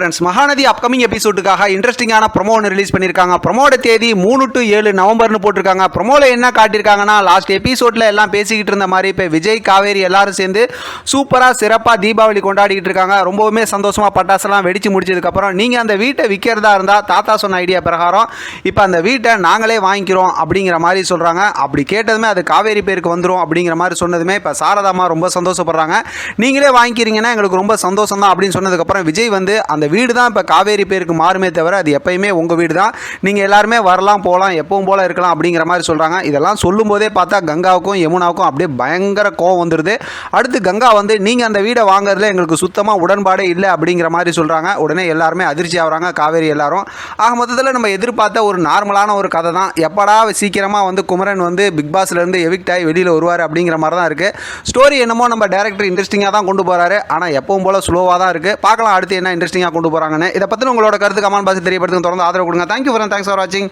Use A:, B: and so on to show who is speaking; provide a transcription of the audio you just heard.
A: Friends Mahanadi upcoming எபிசோடுக்காக இன்ட்ரெஸ்டிங்கான promo ஒன்று release பண்ணியிருக்காங்க. ப்ரொமோட தேதி மூணு டு ஏழு நவம்பர்னு போட்டிருக்காங்க. ப்ரொமோவில் என்ன காட்டியிருக்காங்கன்னா லாஸ்ட் எபிசோடில் எல்லாம் பேசிக்கிட்டு இருந்த மாதிரி இப்போ விஜய் காவேரி எல்லாரும் சேர்ந்து சூப்பராக சிறப்பாக தீபாவளி கொண்டாடிக்கிட்டு இருக்காங்க. ரொம்பவுமே சந்தோஷமாக பட்டாசெல்லாம் வெடித்து முடிச்சதுக்கப்புறம் நீங்கள் அந்த வீட்டை விற்கிறதா இருந்தால் தாத்தா சொன்ன ஐடியா பிரகாரம் இப்போ அந்த வீட்டை நாங்களே வாங்கிக்கிறோம் அப்படிங்கிற மாதிரி சொல்கிறாங்க அப்படி கேட்டதுமே அது காவேரி பேருக்கு வந்துடும் அப்படிங்கிற மாதிரி சொன்னதுமே இப்போ சாரதாமா ரொம்ப சந்தோஷப்படுறாங்க. நீங்களே வாங்கிக்கிறீங்கன்னா எங்களுக்கு ரொம்ப சந்தோஷம் தான் அப்படின்னு சொன்னதுக்கப்புறம் விஜய் வந்து அந்த வீடு தான் இப்போ காவேரி பேருக்கு மாறுமே தவிர அது எப்பயுமே உங்கள் வீடு தான் நீங்கள் எல்லாருமே வரலாம் போகலாம் எப்பவும் போல இருக்கலாம் அப்படிங்கிற மாதிரி சொல்கிறாங்க இதெல்லாம் சொல்லும்போதே பார்த்தா கங்காவுக்கும் யமுனாவுக்கும் அப்படியே பயங்கர கோவம் வந்துடுது அடுத்து கங்கா வந்து நீங்கள் அந்த வீடை வாங்குறதுல எங்களுக்கு சுத்தமாக உடன்பாடே இல்லை அப்படிங்கிற மாதிரி சொல்கிறாங்க உடனே எல்லாருமே அதிர்ச்சி ஆகுறாங்க காவேரி எல்லாரும். ஆக மொத்தத்தில் நம்ம எதிர்பார்த்த ஒரு நார்மலான ஒரு கதை தான். எப்படா சீக்கிரமாக வந்து குமரன் வந்து பிக் பாஸ்லேருந்து எவிக்ட் ஆகி வெளியில் வருவார் அப்படிங்கிற மாதிரி தான் இருக்குது ஸ்டோரி என்னமோ நம்ம டேரக்டர் இன்ட்ரெஸ்டிங்காக தான் கொண்டு போகிறாரு ஆனால் எப்பவும் போல் ஸ்லோவாக தான் இருக்குது பார்க்கலாம் அடுத்து என்ன இன்ட்ரெஸ்டிங்காக கொண்டு போகிறாங்கன்னு இதை பற்றி உங்களோட கருத்து கமெண்ட் பாசி தெரியப்படுத்துங்க. தொடர்ந்து ஆதரவு கொடுங்க. தேங்க்யூ ஃபார் தேங்க்ஸ் ஃபார் வாட்சிங்